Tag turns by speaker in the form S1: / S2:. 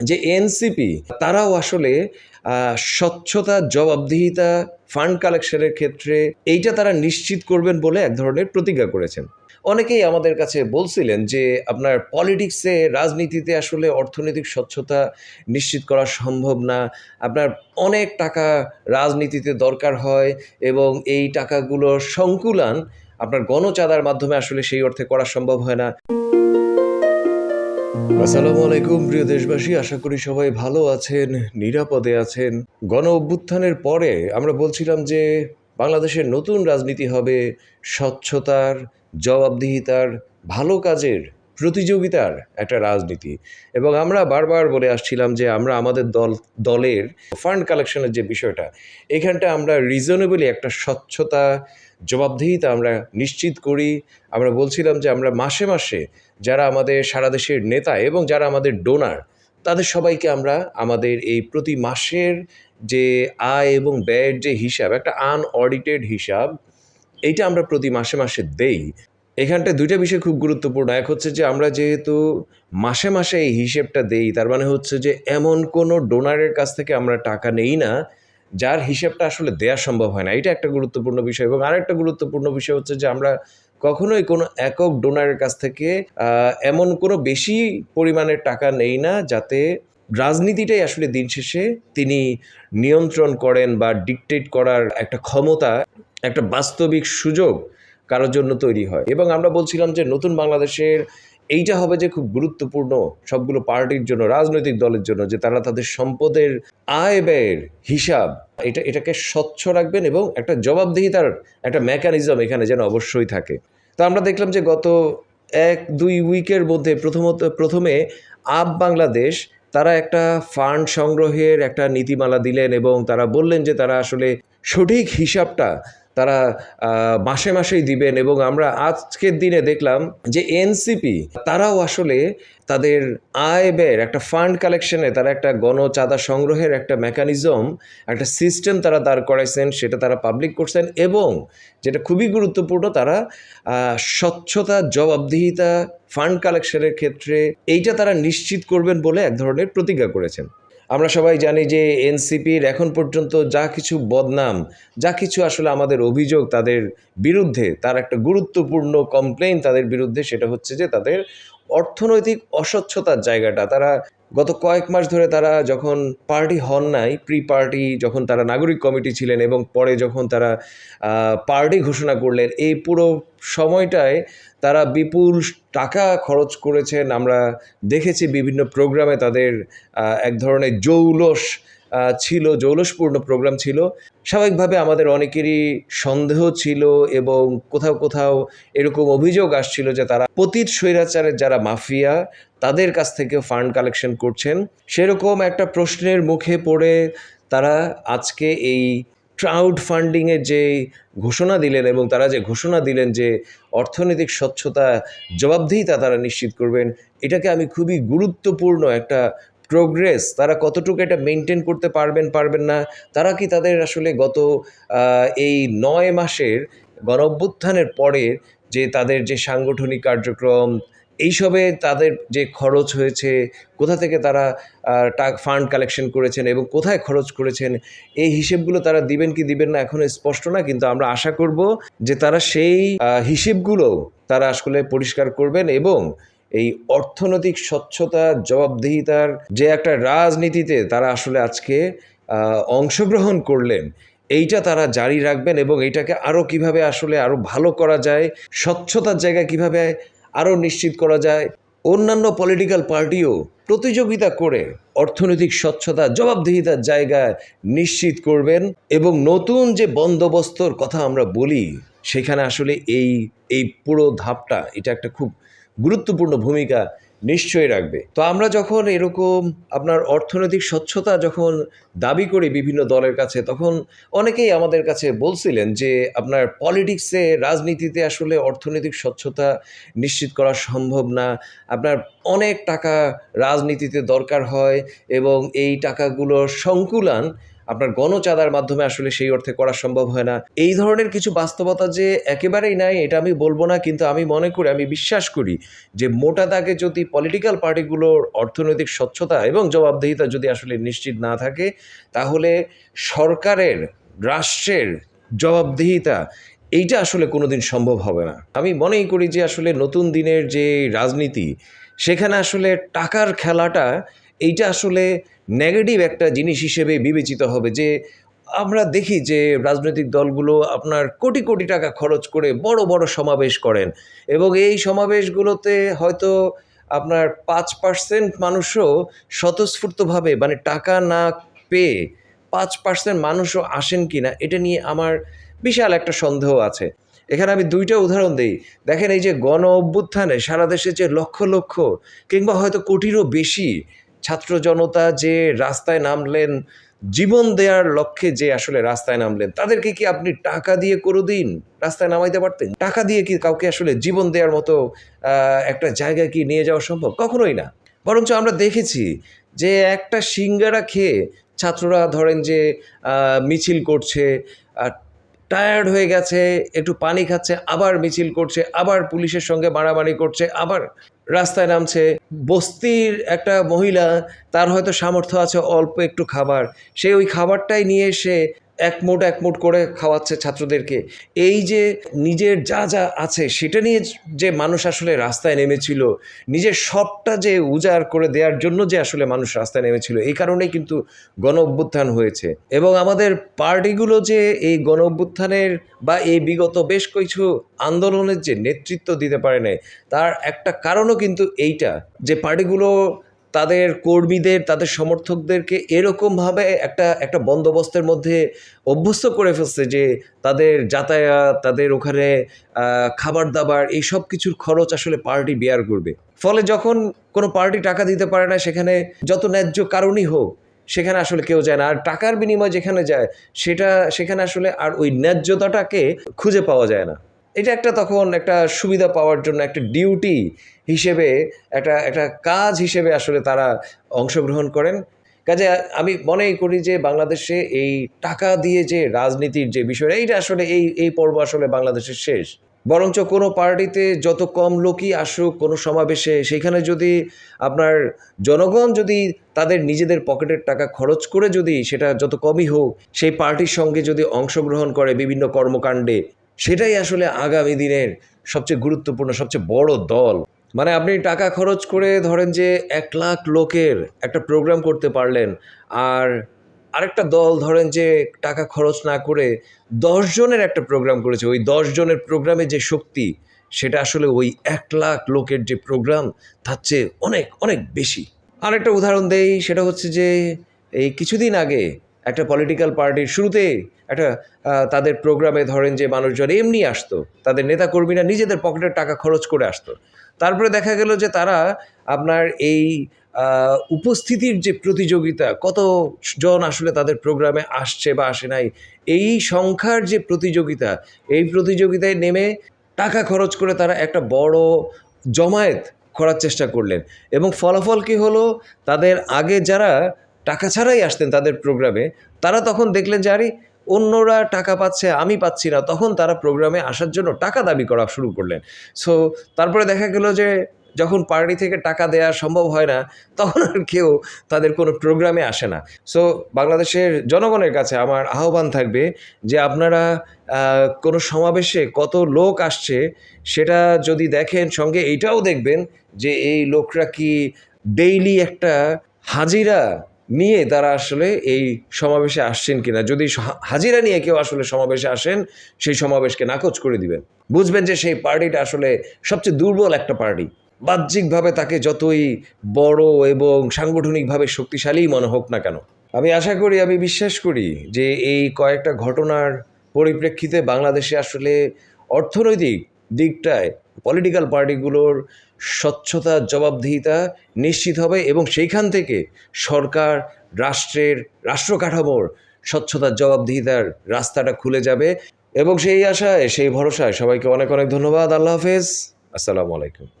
S1: যে এনসিপি, তারাও আসলে স্বচ্ছতা, জবাবদিহিতা, ফান্ড কালেকশনের ক্ষেত্রে এইটা তারা নিশ্চিত করবেন বলে এক ধরনের প্রতিজ্ঞা করেছেন। অনেকেই আমাদের কাছে বলছিলেন যে, আপনার পলিটিক্সে, রাজনীতিতে আসলে অর্থনৈতিক স্বচ্ছতা নিশ্চিত করা সম্ভব না। আপনার অনেক টাকা রাজনীতিতে দরকার হয় এবং এই টাকাগুলোর সংকুলান আপনার গণচাঁদার মাধ্যমে আসলে সেই অর্থে করা সম্ভব হয় না। আসসালামু আলাইকুম, প্রিয় দেশবাসী। আশা করি সবাই ভালো আছেন, নিরাপদে আছেন। গণ অভ্যুত্থানের পরে আমরা বলছিলাম যে বাংলাদেশের নতুন রাজনীতি হবে স্বচ্ছতার, জবাবদিহিতার, ভালো কাজের প্রতিযোগিতার একটা রাজনীতি। এবং আমরা বারবার বলে আসছিলাম যে আমরা আমাদের দল, দলের ফান্ড কালেকশনের যে বিষয়টা, এখানটা আমরা রিজনেবলি একটা স্বচ্ছতা, জবাবদিহিতা আমরা নিশ্চিত করি। আমরা বলছিলাম যে আমরা মাসে মাসে যারা আমাদের সারা দেশের নেতা এবং যারা আমাদের ডোনার তাদের সবাইকে আমরা আমাদের এই প্রতি মাসের যে আয় এবং ব্যয়ের যে হিসাব, একটা আনঅডিটেড হিসাব, এইটা আমরা প্রতি মাসে মাসে দেই। এখানটায় দুইটা বিষয় খুব গুরুত্বপূর্ণ। এক হচ্ছে যে আমরা যেহেতু মাসে মাসে এই হিসেবটা দেই, তার মানে হচ্ছে যে এমন কোনো ডোনারের কাছ থেকে আমরা টাকা নেই না, যার হিসেবটা আসলে দেওয়া সম্ভব হয় না। এটা একটা গুরুত্বপূর্ণ বিষয়। এবং আরেকটা গুরুত্বপূর্ণ বিষয় হচ্ছে যে আমরা কখনোই কোনো একক ডোনারের কাছ থেকে এমন কোনো বেশি পরিমাণের টাকা নেই না, যাতে রাজনীতিটাই আসলে দিন শেষে তিনি নিয়ন্ত্রণ করেন বা ডিকটেট করার একটা ক্ষমতা, একটা বাস্তবিক সুযোগ কারোর জন্য তৈরি হয়। এবং আমরা বলছিলাম যে নতুন বাংলাদেশের এইটা হবে যে খুব গুরুত্বপূর্ণ সবগুলো পার্টির জন্য, রাজনৈতিক দলের জন্য, যে তারা তাদের সম্পদের আয় ব্যয়ের হিসাব, এটা, এটাকে স্বচ্ছ রাখবেন এবং একটা জবাবদিহিতার একটা মেকানিজম এখানে যেন অবশ্যই থাকে। তো আমরা দেখলাম যে গত এক, দুই উইকের মধ্যে প্রথমত, প্রথমে আপ বাংলাদেশ, তারা একটা ফান্ড সংগ্রহের একটা নীতিমালা দিলেন এবং তারা বললেন যে তারা আসলে সঠিক হিসাবটা তারা মাসে মাসেই দিবেন এবং আমরা আজকের দিনে দেখলাম যে এনসিপি, তারাও আসলে তাদের আয় ব্যয়ের একটা ফান্ড কালেকশনে তারা একটা গণচাঁদা সংগ্রহের একটা মেকানিজম, একটা সিস্টেম তারা দাঁড় করাইছেন, সেটা তারা পাবলিক করছেন এবং যেটা খুবই গুরুত্বপূর্ণ, তারা স্বচ্ছতা, জবাবদিহিতা, ফান্ড কালেকশনের ক্ষেত্রে এইটা তারা নিশ্চিত করবেন বলে এক ধরনের প্রতিজ্ঞা করেছেন। আমরা সবাই জানি যে এনসিপির এখন পর্যন্ত যা কিছু বদনাম, যা কিছু আসলে আমাদের অভিযোগ তাদের বিরুদ্ধে, তার একটা গুরুত্বপূর্ণ কমপ্লেন তাদের বিরুদ্ধে সেটা হচ্ছে যে তাদের অর্থনৈতিক অস্বচ্ছতার জায়গাটা, তারা গত কয়েক মাস ধরে তারা যখন পার্টি হন নাই, প্রি পার্টি যখন তারা নাগরিক কমিটি ছিলেন এবং পরে যখন তারা পার্টি ঘোষণা করলেন, এই পুরো সময়টায় তারা বিপুল টাকা খরচ করেছেন। আমরা দেখেছি বিভিন্ন প্রোগ্রামে তাদের এক ধরনের জৌলস ছিল, জৌলসপূর্ণ প্রোগ্রাম ছিল। স্বাভাবিকভাবে আমাদের অনেকেরই সন্দেহ ছিল এবং কোথাও কোথাও এরকম অভিযোগ আসছিল যে তারা পতীত স্বৈরাচারের যারা মাফিয়া, তাদের কাছ থেকে ফান্ড কালেকশন করছেন। সেরকম একটা প্রশ্নের মুখে পড়ে তারা আজকে এই ক্রাউড ফান্ডিংয়ের যে ঘোষণা দিলেন এবং তারা যে ঘোষণা দিলেন যে অর্থনৈতিক স্বচ্ছতা জবাবদিহিতা তারা নিশ্চিত করবেন, এটাকে আমি খুবই গুরুত্বপূর্ণ একটা প্রোগ্রেস তারা কতটুকু এটা মেনটেন করতে পারবেন পারবেন না, তারা কি তাদের আসলে গত এই নয় মাসের গণঅভ্যুত্থানের পরে যে তাদের যে সাংগঠনিক কার্যক্রম, এইসবে তাদের যে খরচ হয়েছে, কোথা থেকে তারা ফান্ড কালেকশন করেছেন এবং কোথায় খরচ করেছেন, এই হিসেবগুলো তারা দিবেন কি দিবেন না এখনও স্পষ্ট না, কিন্তু আমরা আশা করব যে তারা সেই হিসেবগুলো তারা আসলে পরিষ্কার করবেন এবং এই অর্থনৈতিক স্বচ্ছতা, জবাবদিহিতার যে একটা রাজনীতিতে তারা আসলে আজকে অংশগ্রহণ করলেন, এইটা তারা জারি রাখবেন এবং এইটাকে আরও কীভাবে আসলে আরও ভালো করা যায়, স্বচ্ছতার জায়গা কীভাবে আরও নিশ্চিত করা যায়, অন্যান্য পলিটিক্যাল পার্টিও প্রতিযোগিতা করে অর্থনৈতিক স্বচ্ছতা, জবাবদিহিতার জায়গায় নিশ্চিত করবেন এবং নতুন যে বন্দোবস্তর কথা আমরা বলি, সেখানে আসলে এই এই পুরো ধাপটা, এটা একটা খুব গুরুত্বপূর্ণ ভূমিকা নিশ্চয়ই রাখবে। তো আমরা যখন এরকম আপনার অর্থনৈতিক স্বচ্ছতা যখন দাবি করি বিভিন্ন দলের কাছে, তখন অনেকেই আমাদের কাছে বলছিলেন যে, আপনার পলিটিক্সে, রাজনীতিতে আসলে অর্থনৈতিক স্বচ্ছতা নিশ্চিত করা সম্ভব না। আপনার অনেক টাকা রাজনীতিতে দরকার হয় এবং এই টাকাগুলোর সংকুলান আপনার গণচাঁদার মাধ্যমে আসলে সেই অর্থে করা সম্ভব হয় না। এই ধরনের কিছু বাস্তবতা যে একেবারেই নাই, এটা আমি বলব না, কিন্তু আমি মনে করি, আমি বিশ্বাস করি যে মোটা দাগে যদি পলিটিক্যাল পার্টিগুলোর অর্থনৈতিক স্বচ্ছতা এবং জবাবদিহিতা যদি আসলে নিশ্চিত না থাকে, তাহলে সরকারের, রাষ্ট্রের জবাবদিহিতা, এইটা আসলে কোনোদিন সম্ভব হবে না। আমি মনেই করি যে আসলে নতুন দিনের যে রাজনীতি, সেখানে আসলে টাকার খেলাটা এইটা আসলে নেগেটিভ একটা জিনিস হিসেবে বিবেচিত হবে যে, আমরা দেখি যে রাজনৈতিক দলগুলো আপনার কোটি কোটি টাকা খরচ করে বড় বড় সমাবেশ করেন এবং এই সমাবেশগুলোতে হয়তো আপনার পাঁচ পার্সেন্ট মানুষও স্বতঃস্ফূর্তভাবে মানে টাকা না পেয়ে পাঁচ পার্সেন্ট মানুষও আসেন কি না এটা নিয়ে আমার বিশাল একটা সন্দেহ আছে। এখানে আমি দুইটা উদাহরণ দিই। দেখেন এই যে গণ অভ্যুত্থানে সারা দেশে যে লক্ষ লক্ষ কিংবা হয়তো কোটিরও বেশি ছাত্র জনতা যে রাস্তায় নামলেন, জীবন দেওয়ার লক্ষ্যে যে আসলে রাস্তায় নামলেন, তাদেরকে কি আপনি টাকা দিয়ে করে দিন? রাস্তায় নামাইতে পারতেন? টাকা দিয়ে কি কাউকে আসলে জীবন দেওয়ার মতো একটা জায়গায় কি নিয়ে যাওয়া সম্ভব? কখনোই না। বরঞ্চ আমরা দেখেছি যে একটা সিঙ্গারা খেয়ে ছাত্ররা ধরেন যে মিছিল করছে টায়ার্ড হয়ে গেছে, একটু পানি খাচ্ছে, আবার মিছিল করছে, আবার পুলিশের সঙ্গে মারামারি করছে, আবার রাস্তায় নামছে। বস্তির একটা মহিলা, তার হয়তো সামর্থ্য আছে অল্প একটু খাবার। সে ওই খাবারটাই নিয়ে এসে এক মুঠ এক মুঠ করে খাওয়াচ্ছে ছাত্রদেরকে। এই যে নিজের যা যা আছে, সেটা নিয়ে যে মানুষ আসলে রাস্তায় নেমেছিল, নিজের সবটা যে উজাড় করে দেওয়ার জন্য যে আসলে মানুষ রাস্তায় নেমেছিল, এই কারণেই কিন্তু গণ অভ্যুত্থান হয়েছে। এবং আমাদের পার্টিগুলো যে এই গণ অভ্যুত্থানের বা এই বিগত বেশ কিছু আন্দোলনের যে নেতৃত্ব দিতে পারে নাই, তার একটা কারণও কিন্তু এইটা, যে পার্টিগুলো তাদের কর্মীদের, তাদের সমর্থকদেরকে এরকমভাবে একটা একটা বন্দোবস্তের মধ্যে অভ্যস্ত করে ফেলছে যে তাদের যাতায়াত, তাদের ওখানে খাবার দাবার এই সব কিছুর খরচ আসলে পার্টি বেয়ার করবে। ফলে যখন কোনো পার্টি টাকা দিতে পারে না, সেখানে যত ন্যায্য কারণই হোক, সেখানে আসলে কেউ যায় না। আর টাকার বিনিময়ে যেখানে যায়, সেটা, সেখানে আসলে আর ওই ন্যায্যতাটাকে খুঁজে পাওয়া যায় না। এটা একটা তখন একটা সুবিধা পাওয়ার জন্য একটা ডিউটি হিসেবে, একটা একটা কাজ হিসেবে আসলে তারা অংশগ্রহণ করেন। কাজে আমি মনেই করি যে বাংলাদেশে এই টাকা দিয়ে যে রাজনীতির যে বিষয়টা এইটা আসলে এই এই পর্ব আসলে বাংলাদেশের শেষ। বরঞ্চ কোনো পার্টিতে যত কম লোকই আসুক, কোনো সমাবেশে, সেখানে যদি আপনার জনগণ যদি তাদের নিজেদের পকেটের টাকা খরচ করে যদি সেটা যত কমই হোক, সেই পার্টির সঙ্গে যদি অংশগ্রহণ করে বিভিন্ন কর্মকাণ্ডে সেটাই আসলে আগামী দিনের সবচেয়ে গুরুত্বপূর্ণ, সবচেয়ে বড় দল। মানে আপনি টাকা খরচ করে ধরেন যে এক লাখ লোকের একটা প্রোগ্রাম করতে পারলেন, আর আরেকটা দল ধরেন যে টাকা খরচ না করে জনের একটা প্রোগ্রাম করেছে, ওই জনের প্রোগ্রামে যে শক্তি, সেটা আসলে ওই এক লাখ লোকের যে প্রোগ্রাম তার চেয়ে অনেক অনেক বেশি। আরেকটা উদাহরণ দেই, সেটা হচ্ছে যে এই কিছুদিন আগে একটা পলিটিক্যাল পার্টির শুরুতে একটা তাদের প্রোগ্রামে ধরেন যে মানুষজন এমনি আসতো, তাদের নেতাকর্মীরা নিজেদের পকেটের টাকা খরচ করে আসতো। তারপরে দেখা গেল যে তারা আপনার এই উপস্থিতির যে প্রতিযোগিতা, কত জন আসলে তাদের প্রোগ্রামে আসছে বা আসে নাই, এই সংখ্যার যে প্রতিযোগিতা, এই প্রতিযোগিতায় নেমে টাকা খরচ করে তারা একটা বড় জমায়েত করার চেষ্টা করলেন। এবং ফলাফল কি হলো? তাদের আগে যারা টাকা ছাড়াই আসতেন তাদের প্রোগ্রামে তারা তখন দেখলেন যে, আরে, অন্যরা টাকা পাচ্ছে, আমি পাচ্ছি না। তখন তারা প্রোগ্রামে আসার জন্য টাকা দাবি করা শুরু করলেন। সো তারপরে দেখা গেল যে, যখন পার্টি থেকে টাকা দেওয়া সম্ভব হয় না, তখন আর কেউ তাদের কোনো প্রোগ্রামে আসে না। সো বাংলাদেশের জনগণের কাছে আমার আহ্বান থাকবে যে, আপনারা কোনো সমাবেশে কত লোক আসছে, সেটা যদি দেখেন সঙ্গে, এইটাও দেখবেন যে, এই লোকরা কি ডেইলি একটা হাজিরা নিয়ে তারা আসলে এই সমাবেশে আসছেন কিনা। যদি হাজিরা নিয়ে কেউ আসলে সমাবেশে আসেন, সেই সমাবেশকে নাকচ করে দিবেন। বুঝবেন যে সেই পার্টিটা আসলে সবচেয়ে দুর্বল একটা পার্টি। বাহ্যিকভাবে তাকে যতই বড় এবং সাংগঠনিকভাবে শক্তিশালী মনে হোক না কেন। আমি আশা করি, আমি বিশ্বাস করি যে এই কয়েকটা ঘটনার পরিপ্রেক্ষিতে বাংলাদেশে আসলে অর্থনৈতিক দিকটায় পলিটিক্যাল পার্টিগুলোর স্বচ্ছতা, জবাবদিহিতা নিশ্চিত হবে এবং সেইখান থেকে সরকার, রাষ্ট্রের রাষ্ট্র কাঠামোর স্বচ্ছতার জবাবদিহিতার রাস্তাটা খুলে যাবে এবং সেই আশায়, সেই ভরসায় সবাইকে অনেক অনেক ধন্যবাদ। আল্লাহ হাফেজ। আসসালামু আলাইকুম।